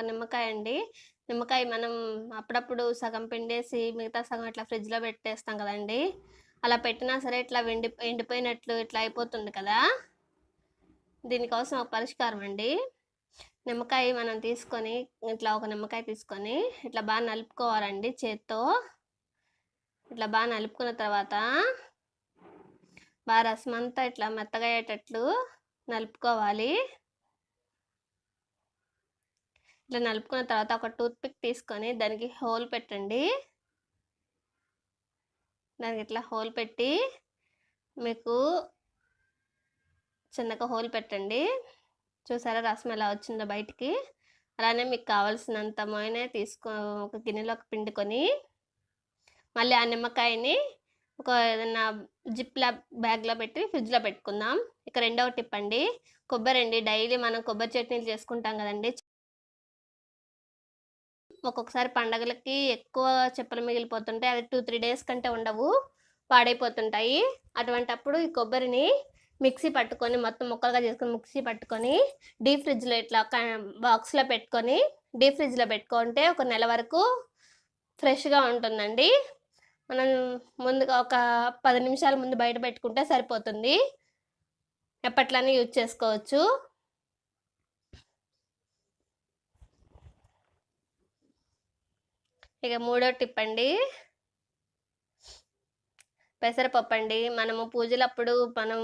ఒక నిమ్మకాయ అండి. నిమ్మకాయ మనం అప్పుడప్పుడు సగం పిండేసి మిగతా సగం ఇట్లా ఫ్రిడ్జ్లో పెట్టేస్తాం కదండి. అలా పెట్టినా సరే ఇట్లా వెండి ఎండిపోయినట్లు ఇట్లా అయిపోతుంది కదా. దీనికోసం ఒక పరిష్కారం అండి. నిమ్మకాయ మనం తీసుకొని ఇట్లా ఒక నిమ్మకాయ తీసుకొని ఇట్లా బాగా నలుపుకోవాలండి చేత్తో. ఇట్లా బాగా నలుపుకున్న తర్వాత బాగా రసం అంతా ఇట్లా మెత్తగా అయ్యేటట్లు నలుపుకోవాలి. ఇట్లా నలుపుకున్న తర్వాత ఒక టూత్ పిక్ తీసుకొని దానికి హోల్ పెట్టండి. దానికి ఇట్లా హోల్ పెట్టి మీకు చిన్నగా హోల్ పెట్టండి. చూసారా రసం ఎలా వచ్చిందో బయటికి? అలానే మీకు కావాల్సినంత మోయనే తీసుకో ఒక గిన్నెలోకి పిండుకొని మళ్ళీ ఆ నిమ్మకాయని ఒక ఏదైనా జిప్లా బ్యాగ్లో పెట్టి ఫ్రిడ్జ్లో పెట్టుకుందాం. ఇక రెండవ టిప్ అండి కొబ్బరి అండి. డైలీ మనం కొబ్బరి చట్నీలు చేసుకుంటాం కదండి. ఒక్కొక్కసారి పండగలకి ఎక్కువ చెప్పులు మిగిలిపోతుంటాయి అవి టూ త్రీ డేస్ కంటే ఉండవు పాడైపోతుంటాయి అటువంటప్పుడు ఈ కొబ్బరిని మిక్సీ పట్టుకొని మొత్తం ముక్కలుగా చేసుకొని మిక్సీ పట్టుకొని డీప్ ఫ్రిడ్జ్లో ఇట్లా బాక్స్లో పెట్టుకొని డీప్ ఫ్రిడ్జ్లో పెట్టుకుంటే ఒక నెల వరకు ఫ్రెష్గా ఉంటుందండి. మనం ముందుగా ఒక పది నిమిషాల ముందు బయట పెట్టుకుంటే సరిపోతుంది. ఎప్పట్లనే యూజ్ చేసుకోవచ్చు. ఇక మూడో టిప్ అండి. పెసరపప్పు అండి. మనము పూజలప్పుడు మనం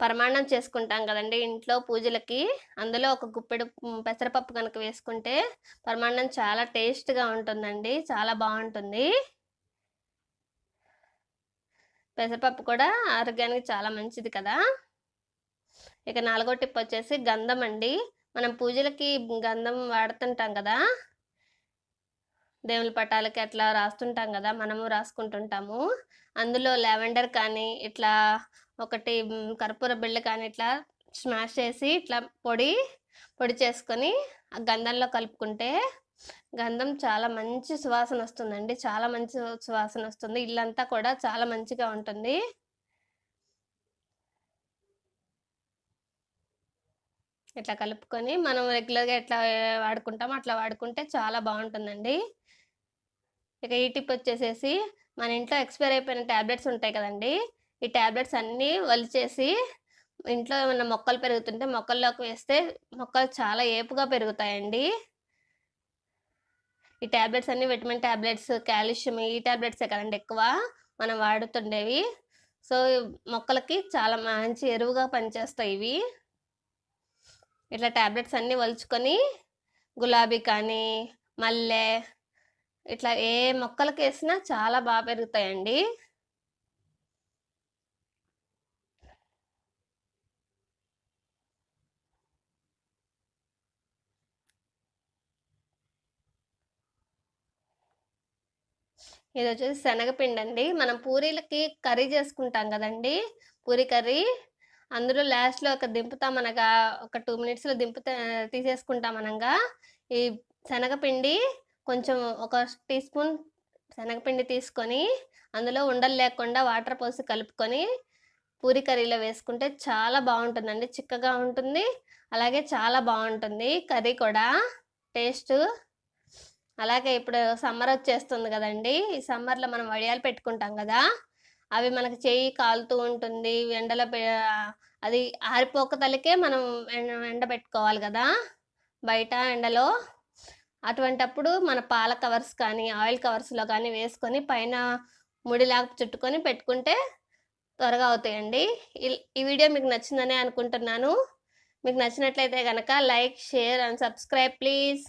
పరమాన్నం చేసుకుంటాం కదండి ఇంట్లో పూజలకి. అందులో ఒక గుప్పెడు పెసరపప్పు కనుక వేసుకుంటే పరమాన్నం చాలా టేస్ట్గా ఉంటుందండి. చాలా బాగుంటుంది. పెసరపప్పు కూడా ఆరోగ్యానికి చాలా మంచిది కదా. ఇక నాలుగో టిప్ వచ్చేసి గంధం అండి. మనం పూజలకి గంధం వాడుతుంటాం కదా. దేవుని పటాలకి అట్లా రాస్తుంటాం కదా మనము రాసుకుంటుంటాము. అందులో లావెండర్ కానీ ఇట్లా ఒకటి కర్పూర బిళ్ళ కానీ ఇట్లా స్మాష్ చేసి ఇట్లా పొడి పొడి చేసుకొని ఆ గంధంలో కలుపుకుంటే గంధం చాలా మంచి సువాసన వస్తుందండి. చాలా మంచి సువాసన వస్తుంది. ఇల్లంతా కూడా చాలా మంచిగా ఉంటుంది. ఇట్లా కలుపుకొని మనం రెగ్యులర్గా ఎట్లా వాడుకుంటామో అట్లా వాడుకుంటే చాలా బాగుంటుందండి. ఇక ఈ టిప్ వచ్చేసేసి మన ఇంట్లో ఎక్స్పైర్ అయిపోయిన ట్యాబ్లెట్స్ ఉంటాయి కదండి. ఈ ట్యాబ్లెట్స్ అన్నీ వలిచేసి ఇంట్లో ఏమైనా మొక్కలు పెరుగుతుంటే మొక్కల్లోకి వేస్తే మొక్కలు చాలా ఏపుగా పెరుగుతాయండి. ఈ ట్యాబ్లెట్స్ అన్ని విటమిన్ ట్యాబ్లెట్స్ కాల్షియం ఈ ట్యాబ్లెట్సే కదండి ఎక్కువ మనం వాడుతుండేవి. సో మొక్కలకి చాలా మంచి ఎరువుగా పనిచేస్తాయి ఇవి. ఇట్లా ట్యాబ్లెట్స్ అన్నీ వలుచుకొని గులాబీ కానీ మల్లె ఇట్లా ఏ మొక్కలకి వేసినా చాలా బాగా పెరుగుతాయండి. ఇది వచ్చేసి శనగపిండి అండి మనం పూరీలకి కర్రీ చేసుకుంటాం కదండి. పూరి కర్రీ. అందులో లాస్ట్లో ఒక దింపుతాం అనగా ఒక టూ మినిట్స్లో దింపుతా తీసేసుకుంటాం అనగా ఈ శనగపిండి కొంచెం ఒక టీ స్పూన్ శనగపిండి తీసుకొని అందులో ఉండలు లేకుండా వాటర్ పోసి కలుపుకొని పూరి కర్రీలో వేసుకుంటే చాలా బాగుంటుందండి. చిక్కగా ఉంటుంది. అలాగే చాలా బాగుంటుంది కర్రీ కూడా. టేస్ట్. అలాగే ఇప్పుడు సమ్మర్ వచ్చేస్తుంది కదండి. ఈ సమ్మర్లో మనం వడియాలు పెట్టుకుంటాం కదా. అవి మనకి చేయి కాలుతూ ఉంటుంది. ఎండలో అది ఆరిపోక తలకే మనం ఎండ పెట్టుకోవాలి కదా. బయట ఎండలో అటువంటప్పుడు మన పాల కవర్స్ కానీ ఆయిల్ కవర్స్లో కానీ వేసుకొని పైన ముడిలాగా చుట్టుకొని పెట్టుకుంటే త్వరగా అవుతాయండి. ఈ వీడియో మీకు నచ్చిందని అనుకుంటున్నాను. మీకు నచ్చినట్లయితే కనుక like share and subscribe please.